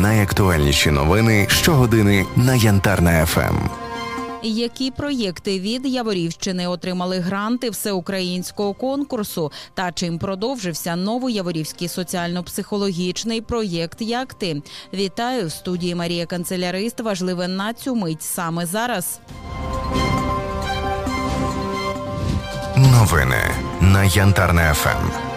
Найактуальніші новини щогодини на Янтарна ФМ. Які проєкти від Яворівщини отримали гранти всеукраїнського конкурсу? Та чим продовжився новояворівський соціально-психологічний проєкт Як ти? Вітаю в студії Марія Канцелярист. Важливе на цю мить саме зараз. Новини на Янтарна ФМ.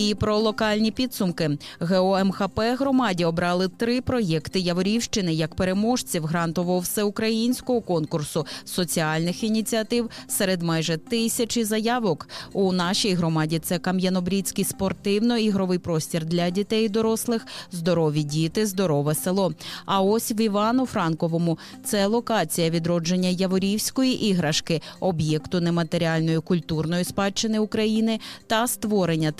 І про локальні підсумки ГО МХП громаді обрали три проєкти Яворівщини як переможців грантового всеукраїнського конкурсу соціальних ініціатив серед майже тисячі заявок. У нашій громаді це Кам'янобрідський спортивно-ігровий простір для дітей і дорослих, здорові діти, здорове село. А ось в Івано-Франковому це локація відродження Яворівської іграшки, об'єкту нематеріальної культурної спадщини України та створення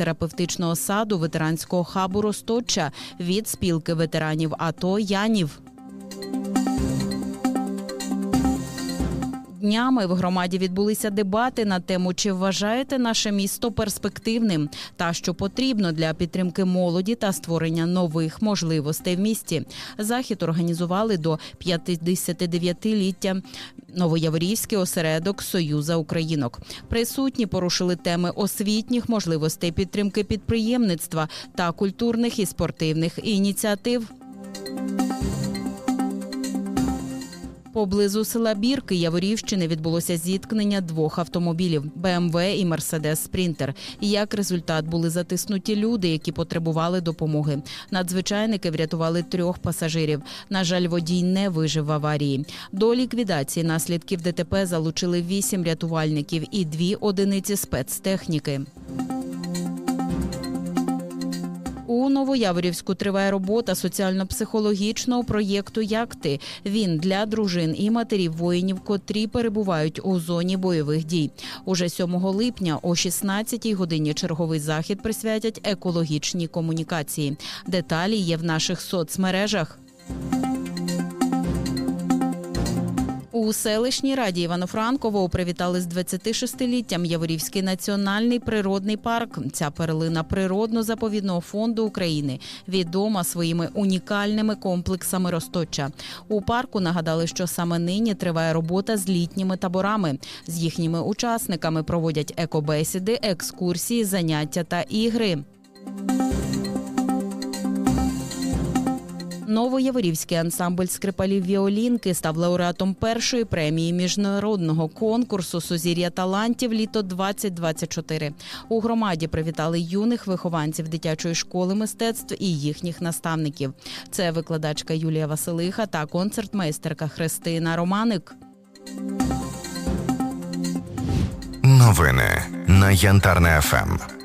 терапевтичного саду ветеранського хабу Росточа від спілки ветеранів АТО Янів. Днями в громаді відбулися дебати на тему, чи вважаєте наше місто перспективним та що потрібно для підтримки молоді та створення нових можливостей в місті. Захід організували до 59-ліття Новояворівський осередок Союза Українок. Присутні порушили теми освітніх можливостей підтримки підприємництва та культурних і спортивних ініціатив. Поблизу села Бірки Яворівщини відбулося зіткнення двох автомобілів БМВ і Мерседес Спрінтер. Як результат були затиснуті люди, які потребували допомоги. Надзвичайники врятували трьох пасажирів. На жаль, водій не вижив в аварії. До ліквідації наслідків ДТП залучили вісім рятувальників і дві одиниці спецтехніки. У Новояворівську триває робота соціально-психологічного проєкту Як ти він для дружин і матерів воїнів, котрі перебувають у зоні бойових дій. Уже 7 липня о 16-й годині черговий захід присвятять екологічній комунікації. Деталі є в наших соцмережах. У селищній раді Івано-Франкового привітали з 26-літтям Яворівський національний природний парк. Ця перлина природно-заповідного фонду України відома своїми унікальними комплексами Росточа. У парку нагадали, що саме нині триває робота з літніми таборами. З їхніми учасниками проводять екобесіди, екскурсії, заняття та ігри. Новояворівський ансамбль скрипалів Віолінки став лауреатом першої премії міжнародного конкурсу Сузір'я талантів літо 2024 У громаді привітали юних вихованців дитячої школи мистецтв і їхніх наставників. Це викладачка Юлія Василиха та концертмейстерка Христина Романик. Новини на Янтарна ФМ.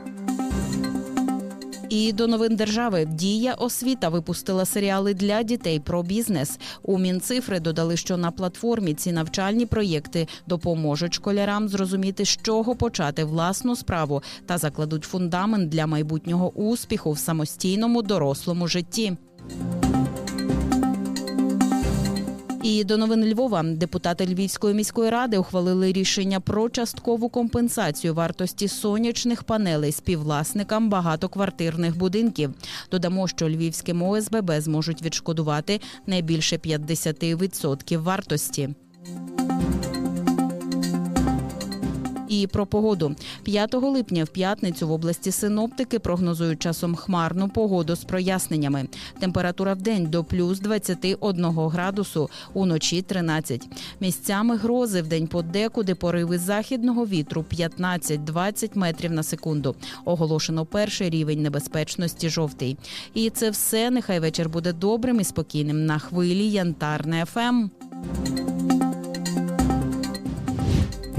І до новин держави дія освіта випустила серіали для дітей про бізнес. У Мінцифри додали, що на платформі ці навчальні проєкти допоможуть школярам зрозуміти, з чого почати власну справу та закладуть фундамент для майбутнього успіху в самостійному дорослому житті. І до новин Львова депутати Львівської міської ради ухвалили рішення про часткову компенсацію вартості сонячних панелей співвласникам багатоквартирних будинків. Додамо, що львівським ОСББ зможуть відшкодувати не більше 50% вартості. І про погоду 5 липня в п'ятницю в області синоптики прогнозують часом хмарну погоду з проясненнями. Температура в день до плюс 21 градусу, уночі 13. Місцями грози в день подекуди пориви західного вітру 15-20 метрів на секунду. Оголошено перший рівень небезпечності жовтий. І це все. Нехай вечір буде добрим і спокійним на хвилі Янтарне ФМ.